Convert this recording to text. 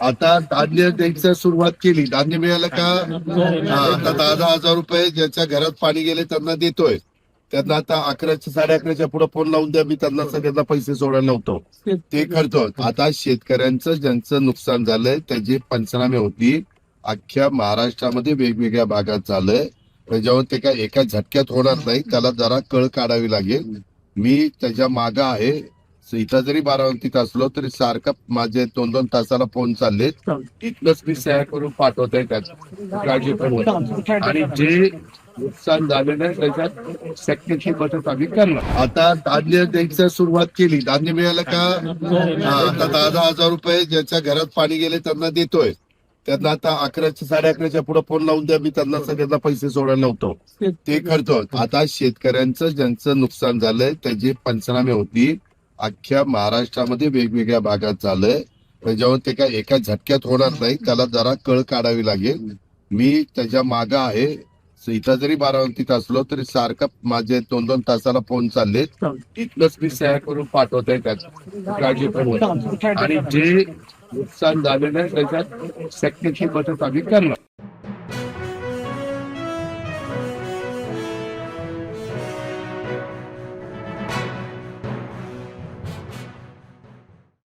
आता धान्य द्यायचं सुरुवात केली. धान्य मिळालं का? आता दहा दहा हजार रुपये ज्याच्या घरात पाणी गेले त्यांना देतोय. त्यांना आता अकराच्या साडे अकराच्या पुढे फोन लावून द्या मी त्यांना सगळ्यांना पैसे सोडायला लावतो. ते करतो. आता शेतकऱ्यांचं ज्यांचं नुकसान झालंय त्याची पंचनामे होती. अख्ख्या महाराष्ट्रामध्ये वेगवेगळ्या भागात झालंय. त्याच्यावर ते काय एका झटक्यात होणार नाही. त्याला जरा कळ काढावी लागेल. मी त्याच्या माग आहे. इथं जरी बारामतीत असलो तरी सारखं माझे दोन दोन तासाला फोन चालले. इथलंच मी सह्या करून पाठवतोय त्यात काळजी. आणि जे नुकसान झालेलं आहे त्याच्यात शक्यची मदत आम्ही करणार. आता धान्य द्यायचं सुरुवात केली. धान्य मिळालं का? आता दहा दहा हजार रुपये ज्याच्या घरात पाणी गेले त्यांना देतोय. त्यांना आता अकराच्या साडे अकराच्या पुढे फोन लावून द्या. मी त्यांना सगळ्यांना पैसे सोडायला लावतो. ते करतो. आता शेतकऱ्यांचं ज्यांचं नुकसान झालंय त्याची पंचनामे होती अख्ख्या महाराष्ट्रामध्ये वेगवेगळ्या भागात झालंय. त्याच्यावर ते काय एका झटक्यात होणार नाही. त्याला जरा कळ काढावी लागेल. मी त्याच्या माग आहे. इथं जरी बारामतीत असलो तरी सारखं माझे दोन दोन तासाला फोन चालले तिथलंच मी सह्या करून पाठवतोय त्यात. काळजी आणि जे नुकसान झालेलं आहे त्याच्यात शक्यची बचत आम्ही करणार.